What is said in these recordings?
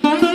Thank you.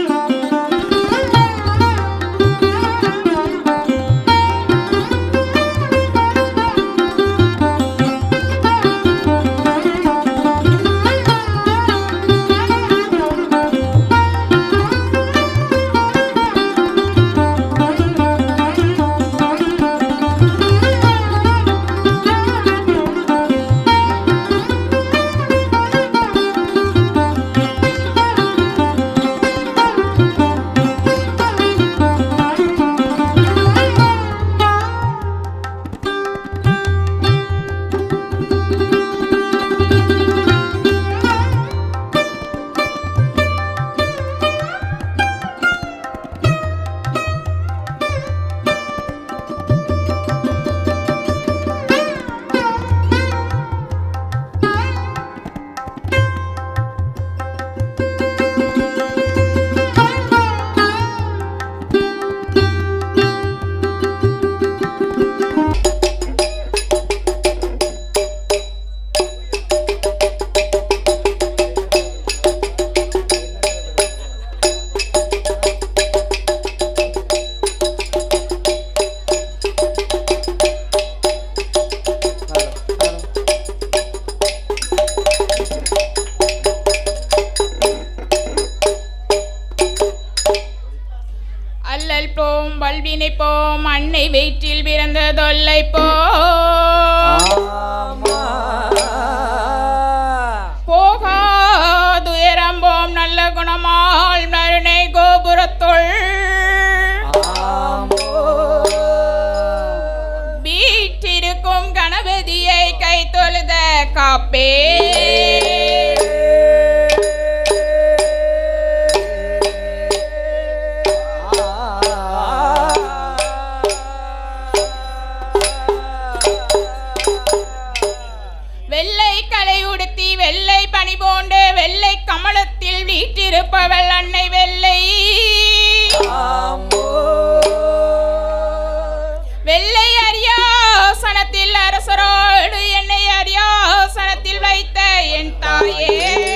தொல்லை போ. ஆமா போம் நல்ல குணமால் நருணை கோபுரத்துள். வீற்றிருக்கும் கணபதியை கை தொழுத காப்பே. வீற்றிருப்பவள் அன்னை வெள்ளை வெள்ளை அரியாசனத்தில் அரசரோடு என்னை அரியாசனத்தில் வைத்த என் தாயே.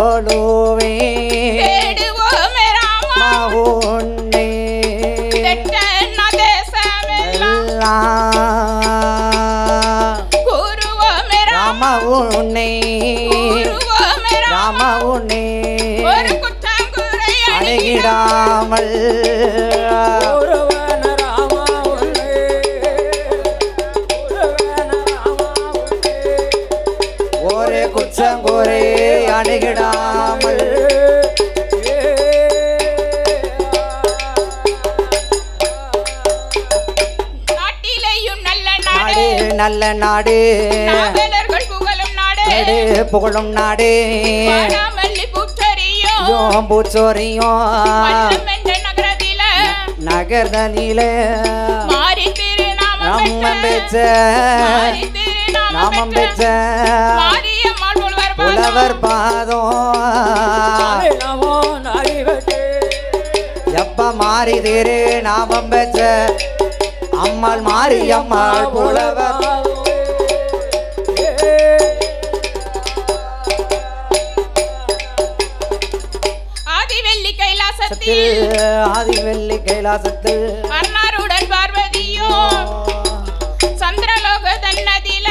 தேடுவோமே. ராமா. உன்னை. ராம நல்ல நாடு. புகழும் நாடு. நாடு புகழும் நாடு. வாடாமல்லி பூச்சொரியும். நகர்தனில மாறி திருநாமம் நாமம் பெற்ற நாமம் பெற்ற. புலவர் பாதம். எப்ப மாறி திரு நாமம் பெற்ற அம்மாள் மாரியம்மாள் புலவர் கைலாசத்தில் ஆதிவெள்ளி கைலாசத்தில். அர்ணாருடன் பார்வதியோ சந்திரலோக தன்னதில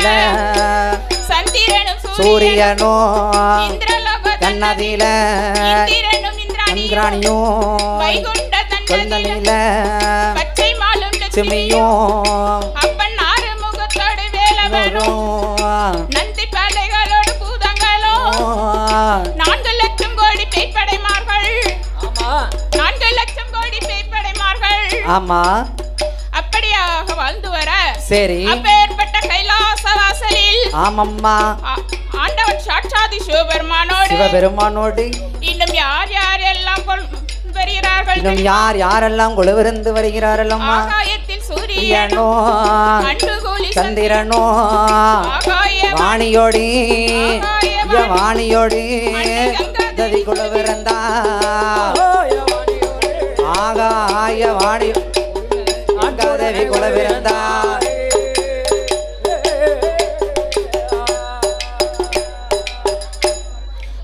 சந்திரனும் சூரியனோ இந்திரலோக தன்னதில இந்திரனும் வைகுண்ட தன்னதில பச்சை மாலும் லட்சுமியும் சிமியும் அப்பன் ஆறு முகத்தோடு வேலவனும் ஆமா. அப்படியாக வாழ்ந்து வர சரி. அப்பேற்பட்ட கைலாச வாசலில் ஆமம்மா ஆண்டவன் சாட்சாதி சிவபெருமானோடு சிவபெருமானோடு இன்னும் யார் யார் எல்லாம் கொள் வருகிறார்கள் இன்னும் யார் யாரெல்லாம் குழுவிருந்து வருகிறாரல்லம்மா ஆகாயத்தில் சூரியன் அண்டுகோலி சந்திரனோ வாணியோடி வாணியோடி தவி குழுவிருந்தா ஆகாய வாணி கதவி குழுவிருந்தா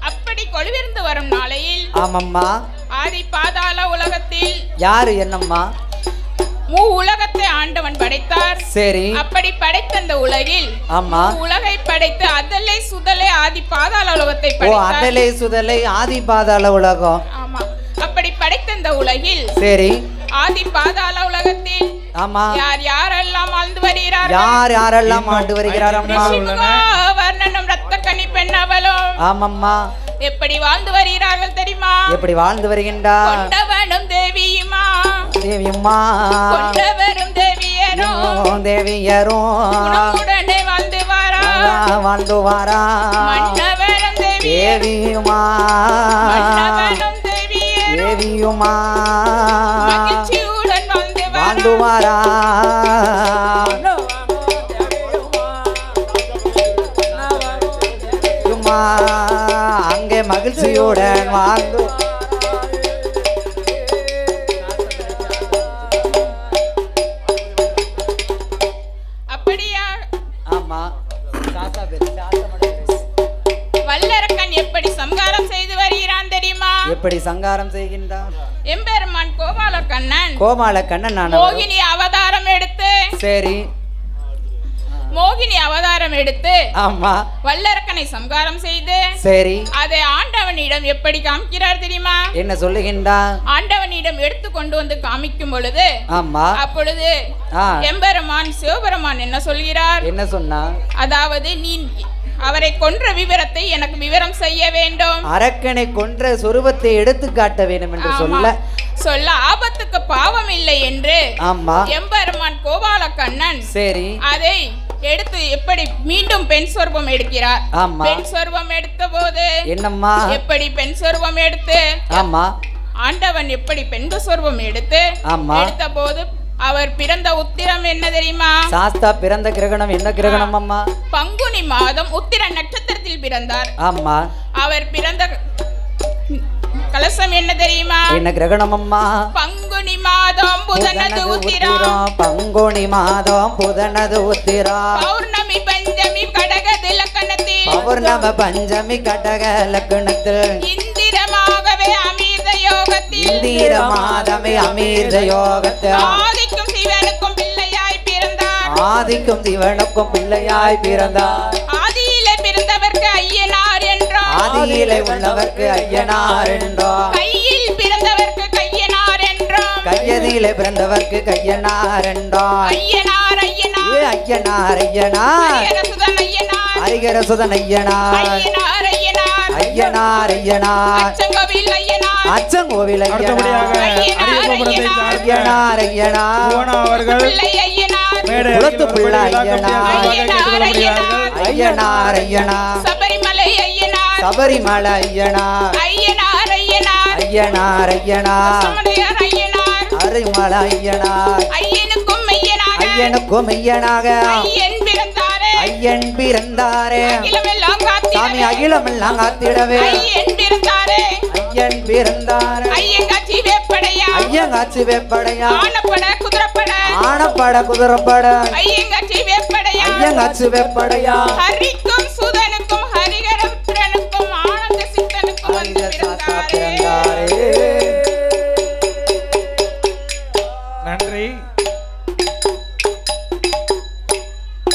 அப்படி கொழுவிருந்து வரும் நாளையில் ஆமம்மா. ஆதி பாதாள உலகத்தில் யாரு என்னம்மா? மூ உலகத்தை ஆண்டவன் படைத்தார். சரி. அப்படி படைத்த அந்த உலகில் ஆமா. உலகை படைத்து அதலை சுதலை ஆதி பாதாள உலகத்தை ஓ படைத்தார். அதலை சுதலை ஆதி பாதாள உலகம். ஆமா. அப்படி படைத்த அந்த உலகில் சரி. ஆதி பாதாள உலகத்தில் ஆமா. யார் யாரெல்லாம் வாழ்ந்து வருகிறார்கள்? யார் யாரெல்லாம் ஆண்டு வருகிறார் அம்மா? வர்ணனும் ரத்த கனி பெண்ணவளும் ஆமம்மா. எப்படி வாழ்ந்து வருகிறார்கள் தெரியுமா? எப்படி வாழ்ந்து வருகின்றார்? கொண்டவனும் தேவியுமா? தேவியம்மா. கொண்டவரும் தேவியரும் தேவியரும் உடனே வாழ்ந்து வாரா. வாழ்ந்து வாரா. மன்னவரும் தேவியுமா. மன்னவனும் தேவியுமா? மகிழ்ச்சியுடன் வாழ்ந்து வாழ்ந்து வாரா வாரா தேவியுமா, அங்கே மகிழ்ச்சியுடன் வாழ்ந்து எப்படி சங்காரம் செய்கின்றார் எம்பெருமான் கோபால கண்ணன். கோமாள கண்ணன் நான் மோகினி அவதாரம் எடுத்து. சரி. மோகினி அவதாரம் எடுத்து. ஆமா. வல்லரக்கனை சம்காரம் செய்து. சரி. அதை ஆண்டவனிடம் எப்படி காமிக்கிறார் தெரியுமா? என்ன சொல்லுகின்றார் ஆண்டவனிடம் எடுத்து கொண்டு வந்து காமிக்கும் பொழுது ஆமா. அப்பொழுது எம்பெருமான் சிவபெருமான் என்ன சொல்கிறார்? என்ன சொன்னா அதாவது நீ அவரை கொன்ற விவரத்தை எனக்கு விவரம் செய்ய வேண்டும். அரக்கனை கொன்ற சொருபத்தை எடுத்து காட்ட வேண்டும் என்று. சொல்ல. சொல்ல ஆபத்துக்கு பாவம் இல்லை என்று ஆமா. எம்பெருமான் கோபால கண்ணன் சரி. அதை எடுத்து எப்படி மீண்டும் பெண் சொர்பம் எடுக்கிறார்? ஆமா. பெண் சொர்பம் எடுத்த போது என்னம்மா? எப்படி பெண் சொர்பம் எடுத்து? ஆமா. ஆண்டவன் எப்படி பெண் சொர்பம் எடுத்து ஆமா. எடுத்த போது அவர் பிறந்த உத்திரம் என்ன தெரியுமா? சாஸ்தா பிறந்த கிரகணம் என்ன கிரகணம் அம்மா? பங்குனி மாதம் உத்திர நட்சத்திரத்தில் பிறந்தார். ஆமா. அவர் பிறந்த கலசம் என்ன தெரியுமா? என்ன கிரகணம் அம்மா? பங்குனி மாதம் புதனது உத்திரம். உத்திரம். பங்குனி மாதம் புதனது உத்திரா பௌர்ணமி பஞ்சமி கடக திலக்கணத்தில் பௌர்ணம பஞ்சமி கடக லக்கணத்தில். இந்திரமாகவே அமிர்த யோகத்தில். இந்திர மாதமே அமீர்த யோகத்தில். ஆதிக்கும் சிவனுக்கும் பிள்ளையாய் பிறந்தார். ஆதியிலே பிறந்தவர்க்கு ஐயனார் என்றார். ஆதியிலே உள்ளவர்க்கு ஐயனார் என்றோம் கையில் பிறந்தவர்க்கு கையனார் என்றோம் கையதியிலே பிறந்தவர்க்கு கையனார் என்றோம் ஐயனார் ஐயனார். ஏ ஐயனார் ஐயனார். ஹரிஹரசுதன் ஐயனார். ஹரிகர சுதன் ஐயனார். ஐயனார் ஐயனார். ஐயனார் ஐயனார். அச்சங்கோவில் ஐயனார். அச்சங்கோவில் ஐயனார். சார்ந்த ஐயனார் ஐயனார். புவனா அவர்கள். ஐயனார். குளத்து பிள்ளை ஐயனார். ஐயனார் சபரிமலை ஐயனார். சபரிமலை ஐயனார். ஐயனார் ஐயனார். ஐயனார் ஐயனார். அருமலை ஐயனார். ஐயனுக்கும் ஐயனாக ஐயனுக்கும் ஐயனாக ஐயன் பிறந்தாரே. ஐயன் பிறந்தாரே. அகிலமெல்லாம் சாமி காத்திடவே அகிலமெல்லாம் காத்திடவே. ஐயன் பிறந்தாரே. ஐயன் பிறந்தாரே. ஐயங்காட்சி வேப்படையா. ஐயங்காட்சி வேப்படையா. ஆனப்பட குதிரப்பட. ஆனப்பட குதிரப்பட. ஐயங்காட்சி வேப்படையா. ஐயங்காட்சி வேப்படையா. ஹரிக்கும்